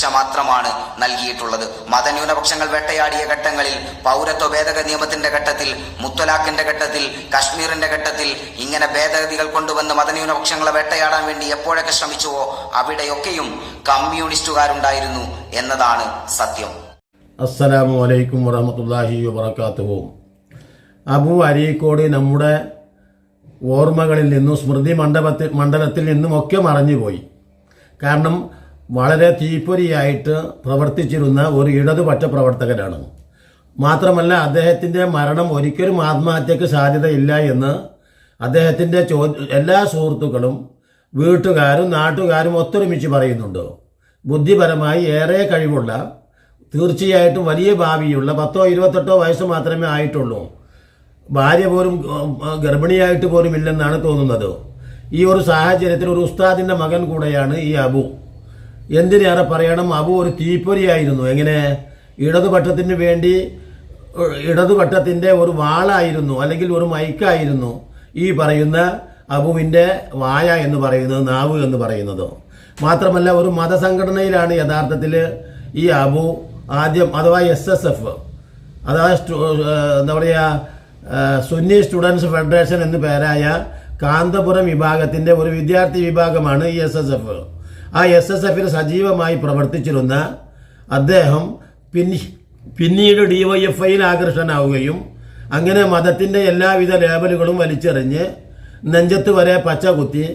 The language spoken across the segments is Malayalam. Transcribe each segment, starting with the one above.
ശിക്ഷ മാത്രമാണ് നൽകിയിട്ടുള്ളത്. മതന്യൂനപക്ഷങ്ങൾ വേട്ടയാടിയ ഘട്ടങ്ങളിൽ പൗരത്വ ഭേദഗതി നിയമത്തിന്റെ ഘട്ടത്തിൽ മുത്തലാഖിന്റെ ഘട്ടത്തിൽ കശ്മീരിന്റെ ഘട്ടത്തിൽ ഇങ്ങനെ ഭേദഗതികൾ കൊണ്ടുവന്ന് മതന്യൂനപക്ഷങ്ങളെ വേട്ടയാടാൻ വേണ്ടി എപ്പോഴൊക്കെ ശ്രമിച്ചുവോ അവിടെയൊക്കെയും കമ്മ്യൂണിസ്റ്റുകാരുണ്ടായിരുന്നു എന്നതാണ് സത്യം. അസ്സലാമു അലൈക്കും വറഹമത്തല്ലാഹി വബർക്കാത്തുവും അബു അരീക്കോട് നമ്മുടെ ഓർമ്മകളിൽ നിന്നും സ്മൃതി മണ്ഡപത്തിൽ മണ്ഡലത്തിൽ നിന്നുമൊക്കെ മറഞ്ഞുപോയി. കാരണം വളരെ തീപ്പൊരിയായിട്ട് പ്രവർത്തിച്ചിരുന്ന ഒരു ഇടതുപക്ഷ പ്രവർത്തകനാണ്. മാത്രമല്ല അദ്ദേഹത്തിന്റെ മരണം ഒരിക്കലും ആത്മഹത്യക്ക് സാധ്യതയില്ല എന്ന് അദ്ദേഹത്തിന്റെ ചോ എല്ലാ സുഹൃത്തുക്കളും വീട്ടുകാരും നാട്ടുകാരും ഒത്തൊരുമിച്ച് പറയുന്നുണ്ട്. ബുദ്ധിപരമായി ഏറെ കഴിവുള്ള തീർച്ചയായിട്ടും വലിയ ഭാവിയുള്ള പത്തോ ഇരുപത്തെട്ടോ വയസ്സ് മാത്രമേ ആയിട്ടുള്ളൂ. ഭാര്യ പോലും ഗർഭിണിയായിട്ട് പോലും ഇല്ലെന്നാണ് തോന്നുന്നത്. ഈ ഒരു സാഹചര്യത്തിൽ ഒരു ഉസ്താദിന്റെ മകൻ കൂടെയാണ് ഈ അബു. എന്തിനേറെ പറയണം? അബു ഒരു തീപ്പൊരിയായിരുന്നു. എങ്ങനെ? ഇടതുപക്ഷത്തിന് വേണ്ടി ഇടതുപക്ഷത്തിന്റെ ഒരു വാളായിരുന്നു അല്ലെങ്കിൽ ഒരു മൈക്കായിരുന്നു ഈ പറയുന്ന അബുവിന്റെ വായ എന്ന് പറയുന്നത് നാവ് എന്ന് പറയുന്നത്. മാത്രമല്ല ഒരു മതസംഘടനയിലാണ് യഥാർത്ഥത്തിൽ ഈ അബു ആദ്യം അഥവാ എസ് എസ് എഫ് അഥവാ എന്താ പറയുക സുന്നി സ്റ്റുഡൻസ് ഫെഡറേഷൻ എന്ന് പേരായ കാന്തപുരം വിഭാഗത്തിന്റെ ഒരു വിദ്യാർത്ഥി വിഭാഗമാണ് ഈ എസ് എസ് എഫ് ആ എസ് എസ് എഫിൽ സജീവമായി പ്രവർത്തിച്ചിരുന്ന അദ്ദേഹം പിന്നി പിന്നീട് ഡി വൈ എഫ് ഐയിൽ ആകർഷനാവുകയും അങ്ങനെ മതത്തിന്റെ എല്ലാവിധ ലേബലുകളും വലിച്ചെറിഞ്ഞ് നെഞ്ചത്ത് വരെ പച്ച കുത്തി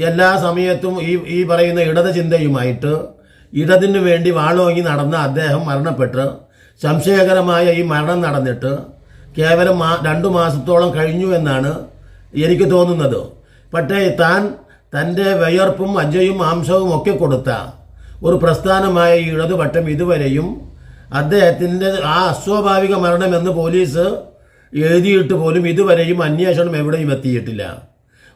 എല്ലാ സമയത്തും ഈ ഈ പറയുന്ന ഇടത് ചിന്തയുമായിട്ട് ഇടതിനു വേണ്ടി വാളോങ്ങി നടന്ന അദ്ദേഹം മരണപ്പെട്ട് സംശയകരമായ ഈ മരണം നടന്നിട്ട് കേവലം മാ രണ്ടു മാസത്തോളം കഴിഞ്ഞു എന്നാണ് എനിക്ക് തോന്നുന്നത്. പക്ഷേ താൻ തന്റെ വയർപ്പും അജയും മാംസവും ഒക്കെ കൊടുത്ത ഒരു പ്രസ്ഥാനമായ ഈ ഇടതുപട്ടം ഇതുവരെയും അദ്ദേഹത്തിന്റെ ആ അസ്വാഭാവിക മരണമെന്ന് പോലീസ് എഴുതിയിട്ട് പോലും ഇതുവരെയും അന്വേഷണം എവിടെയും എത്തിയിട്ടില്ല.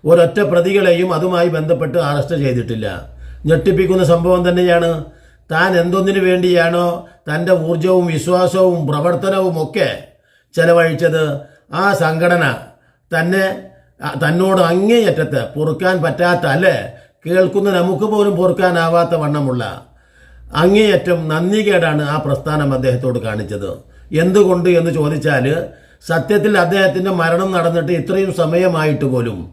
ഒരൊറ്റ പ്രതികളെയും അതുമായി ബന്ധപ്പെട്ട് അറസ്റ്റ് ചെയ്തിട്ടില്ല. ഞെട്ടിപ്പിക്കുന്ന സംഭവം തന്നെയാണ്. താൻ എന്തൊന്നിനു വേണ്ടിയാണോ തന്റെ ഊർജവും വിശ്വാസവും പ്രവർത്തനവും ഒക്കെ ചെലവഴിച്ചത്? ആ സംഘടന തന്നെ തന്നോട് അങ്ങേയറ്റത്ത് പൊറുക്കാൻ പറ്റാത്ത അല്ലേ? കേൾക്കുന്ന നമുക്ക് പോലും പൊറുക്കാനാവാത്ത വണ്ണമുള്ള. അങ്ങേയറ്റം നന്ദികേടാണ് ആ പ്രസ്ഥാനം അദ്ദേഹത്തോട് കാണിച്ചത്. എന്തുകൊണ്ട് എന്ന് ചോദിച്ചാൽ സത്യത്തിൽ അദ്ദേഹത്തിന്റെ മരണം നടന്നിട്ട് ഇത്രയും സമയമായിട്ട് പോലും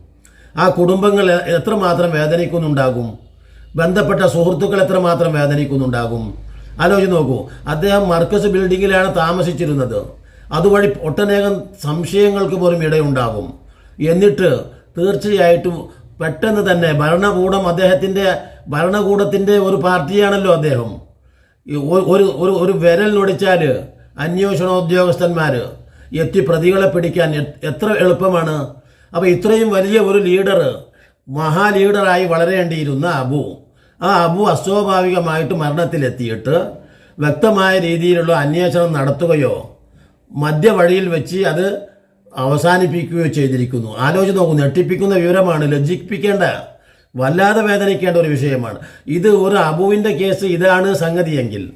ആ കുടുംബങ്ങൾ എത്രമാത്രം വേദനിക്കുന്നുണ്ടാകും? ബന്ധപ്പെട്ട സുഹൃത്തുക്കൾ എത്രമാത്രം വേദനിക്കുന്നുണ്ടാകും? ആലോചിച്ച് നോക്കൂ അദ്ദേഹം മർക്കസ് ബിൽഡിങ്ങിലാണ് താമസിച്ചിരുന്നത്. അതുവഴി ഒട്ടനേകം സംശയങ്ങൾക്ക് പോലും ഇടയുണ്ടാകും. എന്നിട്ട് തീർച്ചയായിട്ടും പെട്ടെന്ന് തന്നെ ഭരണകൂടം അദ്ദേഹത്തിന്റെ ഭരണകൂടത്തിന്റെ ഒരു പാർട്ടിയാണല്ലോ അദ്ദേഹം. ഒരു ഒരു ഒരു വിരൽ നൊടിച്ചാൽ അന്വേഷണ ഉദ്യോഗസ്ഥന്മാർ എത്തി പ്രതികളെ പിടിക്കാൻ എത്ര എളുപ്പമാണ്. അപ്പോൾ ഇത്രയും വലിയ ഒരു ലീഡർ മഹാ ലീഡറായി വളരേണ്ടിയിരുന്ന അബു. ആ അബു അസ്വാഭാവികമായിട്ട് മരണത്തിലെത്തിയിട്ട് വ്യക്തമായ രീതിയിലുള്ള അന്വേഷണം നടത്തുകയോ മധ്യവഴിയിൽ വെച്ച് അത് അവസാനിപ്പിക്കുകയോ ചെയ്തിരിക്കുന്നു. ആലോചിച്ച് നോക്കൂ ഞെട്ടിപ്പിക്കുന്ന വിവരമാണ് ലജ്ജിപ്പിക്കേണ്ട വല്ലാതെ വേദനിക്കേണ്ട ഒരു വിഷയമാണ്. ഇത് ഒരു അബുവിന്റെ കേസ് ഇതാണ് സംഗതിയെങ്കിൽ.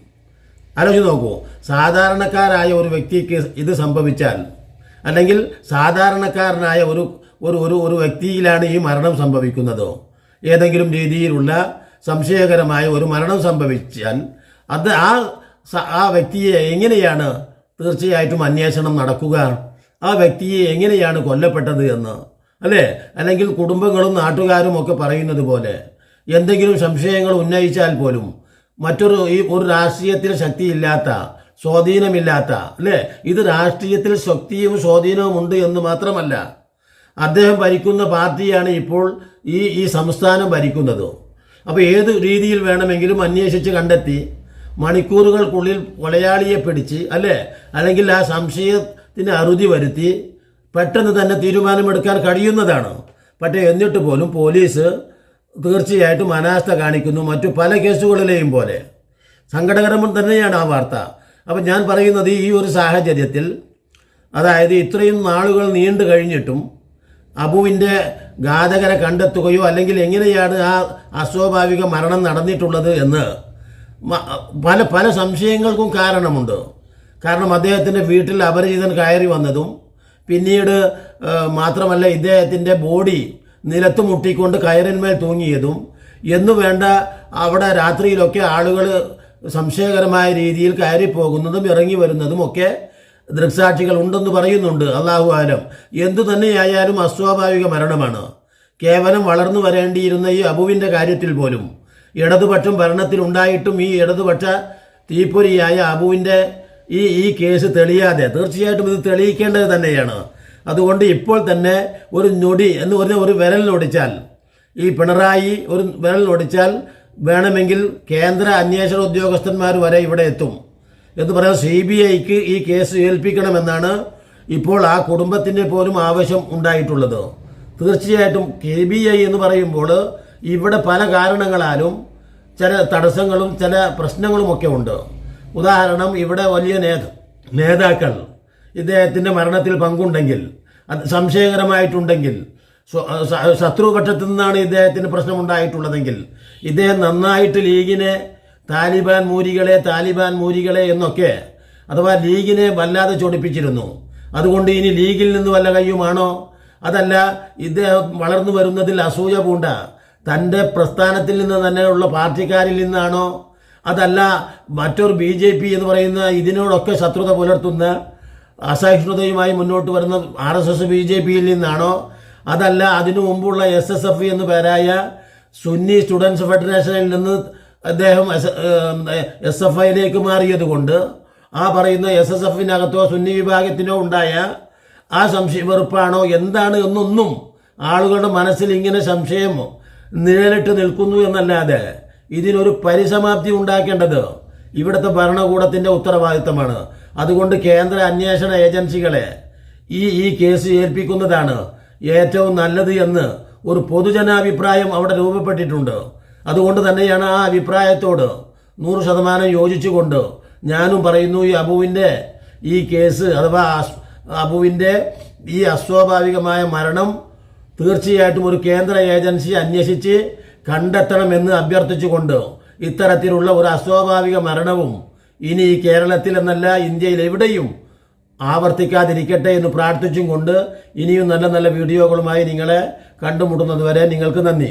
ആലോചിച്ച് നോക്കൂ സാധാരണക്കാരായ ഒരു വ്യക്തിക്ക് ഇത് സംഭവിച്ചാൽ അല്ലെങ്കിൽ സാധാരണക്കാരനായ ഒരു ഒരു ഒരു ഒരു വ്യക്തിയിലാണ് ഈ മരണം സംഭവിക്കുന്നത്. ഏതെങ്കിലും രീതിയിലുള്ള സംശയകരമായ ഒരു മരണം സംഭവിച്ചാൽ അത് ആ ആ വ്യക്തിയെ എങ്ങനെയാണ് തീർച്ചയായിട്ടും അന്വേഷണം നടക്കുക ആ വ്യക്തിയെ എങ്ങനെയാണ് കൊല്ലപ്പെട്ടത് എന്ന്. അല്ലേ? അല്ലെങ്കിൽ കുടുംബങ്ങളും നാട്ടുകാരും ഒക്കെ പറയുന്നത് പോലെ എന്തെങ്കിലും സംശയങ്ങൾ ഉന്നയിച്ചാൽ പോലും മറ്റൊരു ഈ ഒരു രാഷ്ട്രീയത്തിൽ ശക്തിയില്ലാത്ത സ്വാധീനമില്ലാത്ത അല്ലേ? ഇത് രാഷ്ട്രീയത്തിൽ ശക്തിയും സ്വാധീനവും ഉണ്ട് എന്ന് മാത്രമല്ല അദ്ദേഹം ഭരിക്കുന്ന പാർട്ടിയാണ് ഇപ്പോൾ ഈ ഈ സംസ്ഥാനം ഭരിക്കുന്നത്. അപ്പോൾ ഏത് രീതിയിൽ വേണമെങ്കിലും അന്വേഷിച്ച് കണ്ടെത്തി മണിക്കൂറുകൾക്കുള്ളിൽ കൊലയാളിയെ പിടിച്ച് അല്ലേ? അല്ലെങ്കിൽ ആ സംശയത്തിന് അറുതി വരുത്തി പെട്ടെന്ന് തന്നെ തീരുമാനമെടുക്കാൻ കഴിയുന്നതാണ്. പക്ഷേ എന്നിട്ട് പോലും പോലീസ് തീർച്ചയായിട്ടും അനാസ്ഥ കാണിക്കുന്നു മറ്റു പല കേസുകളിലെയും പോലെ. സങ്കടകരം തന്നെയാണ് ആ വാർത്ത. അപ്പം ഞാൻ പറയുന്നത് ഈ ഒരു സാഹചര്യത്തിൽ അതായത് ഇത്രയും നാളുകൾ നീണ്ടു കഴിഞ്ഞിട്ടും അബുവിന്റെ ഘാതകരെ കണ്ടെത്തുകയോ അല്ലെങ്കിൽ എങ്ങനെയാണ് ആ അസ്വാഭാവിക മരണം നടന്നിട്ടുള്ളത് എന്ന് പല പല സംശയങ്ങൾക്കും കാരണമുണ്ട്. കാരണം അദ്ദേഹത്തിന്റെ വീട്ടിൽ അപരിചിതൻ കയറി വന്നതും പിന്നീട് മാത്രമല്ല ഇദ്ദേഹത്തിന്റെ ബോഡി നിലത്ത് മുട്ടിക്കൊണ്ട് കയറിന്മേൽ തൂങ്ങിയതും എന്നു വേണ്ട അവിടെ രാത്രിയിലൊക്കെ ആളുകൾ സംശയകരമായ രീതിയിൽ കയറിപ്പോകുന്നതും ഇറങ്ങി വരുന്നതും ഒക്കെ ദൃക്സാക്ഷികൾ ഉണ്ടെന്ന് പറയുന്നുണ്ട്. അള്ളാഹു ആലം. എന്തു തന്നെയായാലും അസ്വാഭാവിക മരണമാണ്. കേവലം വളർന്നു വരേണ്ടിയിരുന്ന ഈ അബുവിന്റെ കാര്യത്തിൽ പോലും ഇടതുപക്ഷം ഭരണത്തിലുണ്ടായിട്ടും ഈ ഇടതുപക്ഷ തീപ്പൊരിയായ അബുവിന്റെ ഈ ഈ കേസ് തെളിയാതെ തീർച്ചയായിട്ടും ഇത് തെളിയിക്കേണ്ടത് തന്നെയാണ്. അതുകൊണ്ട് ഇപ്പോൾ തന്നെ ഒരു ഞൊടി എന്ന് പറഞ്ഞ ഒരു വിരലിനൊടിച്ചാൽ ഈ പിണറായി ഒരു വിരലിനൊടിച്ചാൽ വേണമെങ്കിൽ കേന്ദ്ര അന്വേഷണ ഉദ്യോഗസ്ഥന്മാർ വരെ ഇവിടെ എത്തും. എന്ന് പറയാൻ സി ബി ഐക്ക് ഈ കേസ് ഏൽപ്പിക്കണമെന്നാണ് ഇപ്പോൾ ആ കുടുംബത്തിന്റെ പോലും ആവശ്യം ഉണ്ടായിട്ടുള്ളത്. തീർച്ചയായിട്ടും കെ ബി ഐ എന്ന് പറയുമ്പോൾ ഇവിടെ പല കാരണങ്ങളാലും ചില തടസ്സങ്ങളും ചില പ്രശ്നങ്ങളുമൊക്കെ ഉണ്ട്. ഉദാഹരണം ഇവിടെ വലിയ നേത നേതാക്കൾ ഇദ്ദേഹത്തിന്റെ മരണത്തിൽ പങ്കുണ്ടെങ്കിൽ സംശയകരമായിട്ടുണ്ടെങ്കിൽ ശത്രുപക്ഷത്തു നിന്നാണ് ഇദ്ദേഹത്തിന് പ്രശ്നമുണ്ടായിട്ടുള്ളതെങ്കിൽ ഇദ്ദേഹം നന്നായിട്ട് ലീഗിനെ താലിബാൻ മൂരികളെ താലിബാൻ മൂരികളെ എന്നൊക്കെ അഥവാ ലീഗിനെ വല്ലാതെ ചൊടിപ്പിച്ചിരുന്നു. അതുകൊണ്ട് ഇനി ലീഗിൽ നിന്ന് വല്ല കയ്യുമാണോ? അതല്ല ഇദ്ദേഹം വളർന്നു വരുന്നതിൽ അസൂയ പൂണ്ട. തന്റെ പ്രസ്ഥാനത്തിൽ നിന്ന് തന്നെയുള്ള പാർട്ടിക്കാരിൽ നിന്നാണോ അതല്ല മറ്റൊരു ബി ജെ പി എന്ന് പറയുന്ന ഇതിനോടൊക്കെ ശത്രുത പുലർത്തുന്ന അസഹിഷ്ണുതയുമായി മുന്നോട്ട് വരുന്ന R S S B J പിയിൽ നിന്നാണോ? അതല്ല അതിനു മുമ്പുള്ള എസ് എസ് എഫ് എന്ന് പേരായ സുന്നി സ്റ്റുഡൻസ് ഫെഡറേഷനിൽ നിന്ന് അദ്ദേഹം എസ് എഫ് ഐയിലേക്ക് മാറിയത് കൊണ്ട് ആ പറയുന്ന എസ് എസ് എഫിനകത്തോ സുന്നി വിഭാഗത്തിനോ ഉണ്ടായ ആ സംശയ വെറുപ്പാണോ? എന്താണ് എന്നൊന്നും ആളുകളുടെ മനസ്സിൽ ഇങ്ങനെ സംശയം നിഴലിട്ട് നിൽക്കുന്നു എന്നല്ലാതെ ഇതിനൊരു പരിസമാപ്തി ഉണ്ടാക്കേണ്ടത് ഇവിടുത്തെ ഭരണകൂടത്തിന്റെ ഉത്തരവാദിത്തമാണ്. അതുകൊണ്ട് കേന്ദ്ര അന്വേഷണ ഏജൻസികളെ ഈ ഈ കേസ് ഏൽപ്പിക്കുന്നതാണ് ഏറ്റവും നല്ലത് എന്ന് ഒരു പൊതുജനാഭിപ്രായം അവിടെ രൂപപ്പെട്ടിട്ടുണ്ട്. അതുകൊണ്ട് തന്നെയാണ് ആ അഭിപ്രായത്തോട് നൂറ് ശതമാനം യോജിച്ചുകൊണ്ട് ഞാനും പറയുന്നു ഈ അബുവിന്റെ ഈ കേസ് അഥവാ അബുവിന്റെ ഈ അസ്വാഭാവികമായ മരണം തീർച്ചയായിട്ടും ഒരു കേന്ദ്ര ഏജൻസി അന്വേഷിച്ച് കണ്ടെത്തണമെന്ന് അഭ്യർത്ഥിച്ചുകൊണ്ട് ഇത്തരത്തിലുള്ള ഒരു അസ്വാഭാവിക മരണവും ഇനി കേരളത്തിൽ എന്നല്ല ഇന്ത്യയിൽ എവിടെയും ആവർത്തിക്കാതിരിക്കട്ടെ എന്ന് പ്രാർത്ഥിച്ചും കൊണ്ട് ഇനിയും നല്ല നല്ല വീഡിയോകളുമായി നിങ്ങളെ കണ്ടുമുട്ടുന്നതുവരെ നിങ്ങൾക്ക് നന്ദി.